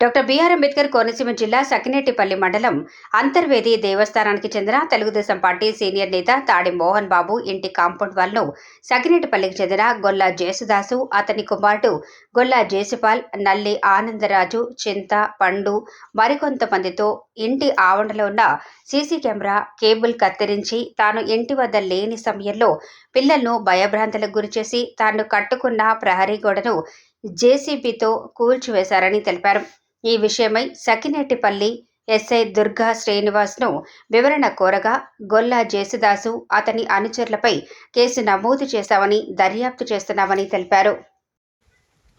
Doctor BR Ambedkar Konaseema జిల్లా సకినేటిపల్లి మండలం అంతర్వేది దేవస్థానానికి చెందిన తెలుగుదేశం పార్టీ సీనియర్ నేత తాడి మోహన్ బాబు ఇంటి కాంపౌండ్ వాల్ను సకినేటిపల్లికి చెందిన గొల్లా జేసుదాసు అతని కుమారుడు గొల్లా జేసుపాల్ నల్లి ఆనందరాజు చింత పండు మరికొంతమందితో ఇంటి ఆవరణలో ఉన్న సీసీ కెమెరా కేబుల్ కత్తిరించి తాను ఇంటి వద్ద లేని సమయంలో పిల్లలను భయభ్రాంతులకు గురిచేసి తాను కట్టుకున్న ప్రహరీ గోడను జేసీబీతో కూల్చివేశారని తెలిపారు. ఈ విషయమై సకినేటిపల్లి ఎస్ఐ దుర్గా శ్రీనివాస్ను వివరణ కోరగా గొల్లా జేసుదాసు అతని అనుచరులపై కేసు నమోదు చేశామని దర్యాప్తు చేస్తున్నామని తెలిపారు.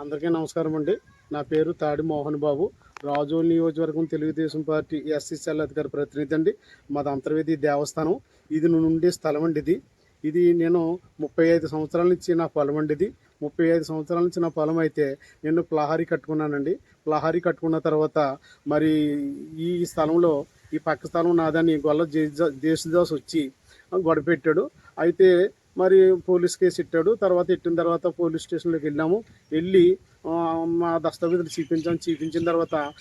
అందరికీ నమస్కారం అండి. నా పేరు తాడి మోహన్ బాబు. రాజోల్ నియోజకవర్గం తెలుగుదేశం పార్టీ ఎస్సీసీఎల్ అధికారి ప్రతినిధి అండి. మాది అంతర్వేది దేవస్థానం. ఇది నుండి స్థలం అండి ఇది. ఇది నేను ముప్పై ఐదు సంవత్సరాల నుంచి నా పొలం అండి ఇది. ముప్పై ఐదు సంవత్సరాల నుంచి నా పొలం అయితే నేను ప్లహారీ కట్టుకున్నానండి. ప్లహారీ కట్టుకున్న తర్వాత మరి ఈ స్థలంలో ఈ పక్క స్థలం నాదని గొల్ల జే- దేశదాస్ వచ్చి గొడవ పెట్టాడు అయితే మరి పోలీస్ కేసు ఇట్టాడు. తర్వాత ఇట్టిన తర్వాత పోలీస్ స్టేషన్లోకి వెళ్ళాము. వెళ్ళి మా దస్తావేజులు చూపించాము చూపించిన తర్వాత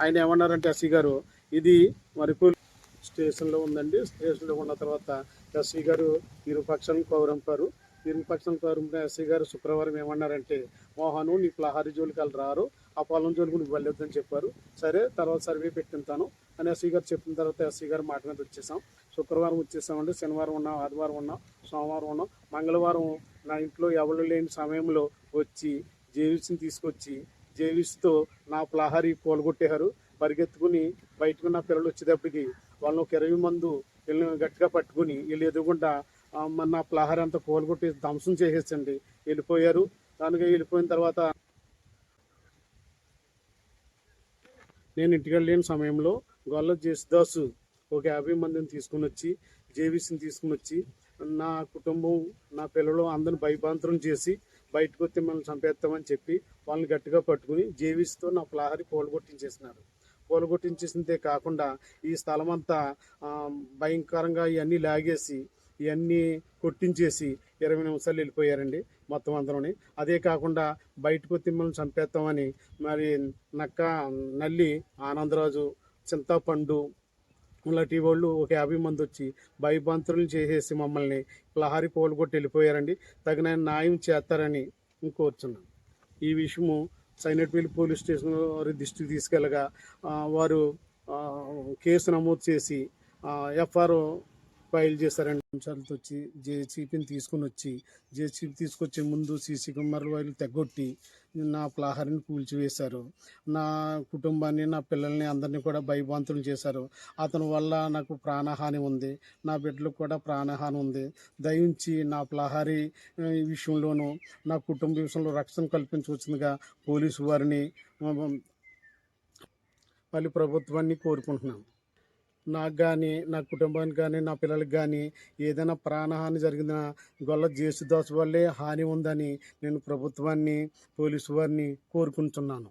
ఆయన ఏమన్నారంటే ఎస్సీ గారు ఇది మరి పోలీస్ స్టేషన్లో ఉందండి. స్టేషన్లో ఉన్న తర్వాత ఎస్సీ గారు ఇరు పక్షాలను కౌరంపారు ఇరు ఎస్సీ గారు శుక్రవారం ఏమన్నారంటే మోహను నీ ప్లహారి జోలికి వాళ్ళు రారు. ఆ పొలం జోలికి నువ్వు వెళ్ళొద్దని చెప్పారు. సరే తర్వాత సర్వే పెట్టింతాను అని ఎస్సీ గారు చెప్పిన తర్వాత ఎస్సీ గారు మాట మీద వచ్చేసాం. శుక్రవారం వచ్చేసామండి. శనివారం ఉన్నాం ఆదివారం ఉన్నాం సోమవారం ఉన్నాం. మంగళవారం నా ఇంట్లో ఎవరు లేని సమయంలో వచ్చి జేవిస్ని తీసుకొచ్చి జేవిస్తో నా ప్లహారి కూలగొట్టేశారు. పరిగెత్తుకుని బయటకు నా పిల్లలు వచ్చేటప్పటికి వాళ్ళని ఒక ఇరవై మందు వీళ్ళని గట్టిగా పట్టుకుని వీళ్ళు ఎదురుకుండా మన నా అంతా కోలుగొట్టి ధ్వంసం చేసేసండి. వెళ్ళిపోయారు. దానికి వెళ్ళిపోయిన తర్వాత నేను ఇంటికి వెళ్ళిన సమయంలో గొల్ల జేసుదాసు ఒక యాభై మందిని తీసుకుని వచ్చి జేవీసీని తీసుకుని వచ్చి నా కుటుంబం నా పిల్లలు అందరిని భయభాంతరం చేసి బయటకు వచ్చి మనం చంపేస్తామని చెప్పి వాళ్ళని గట్టిగా పట్టుకుని జేవీసీతో నా ప్లహారీ పోలగొట్టించేసినారు పోలగొట్టించేసిందే కాకుండా ఈ స్థలం అంతా భయంకరంగా ఇవన్నీ లాగేసి ఇవన్నీ కొట్టించేసి ఇరవై నిమిషాలు వెళ్ళిపోయారండి మొత్తం అందరూని. అదే కాకుండా బయటకు తిమ్మలను చంపేద్దామని చంపేస్తామని మరి నక్క నల్లి ఆనందరాజు చింతపండు ఇలాంటి వాళ్ళు ఒక యాభై మంది వచ్చి భయభంతులు చేసేసి మమ్మల్ని ప్లహారి పోలుగొట్టి వెళ్ళిపోయారండి. తగిన న్యాయం చేస్తారని కోరుచున్నాను. ఈ విషయము సైనట్వీల్ పోలీస్ స్టేషన్ వారి దృష్టికి తీసుకెళ్ళగా వారు కేసు నమోదు చేసి ఎఫ్ఆర్ ఫైల్ చేశారండి నిమిషాలతో వచ్చి జేసీపీని తీసుకుని వచ్చి జేసీపీ తీసుకొచ్చే ముందు సీసీ కెమెరాల వైర్లు తెగొట్టి నా ప్లాహారిని కూల్చివేశారు. నా కుటుంబాన్ని నా పిల్లల్ని అందరినీ కూడా భయభాంతులు చేశారు. అతని వల్ల నాకు ప్రాణహాని ఉంది. నా బిడ్డలకు కూడా ప్రాణహాని ఉంది. దయించి నా ప్లాహారి విషయంలోనూ నా కుటుంబ విషయంలో రక్షణ కల్పించవచ్చుగా పోలీసు వారిని ఆ, మళ్ళీ ప్రభుత్వాన్ని కోరుకుంటున్నాను. నాకు కానీ నా కుటుంబానికి కానీ నా పిల్లలకి కానీ ఏదైనా ప్రాణహాని జరిగిన గొల్ల జేసుదాస్ వల్లే హాని ఉందని నేను ప్రభుత్వాన్ని పోలీసు వారిని కోరుకుంటున్నాను.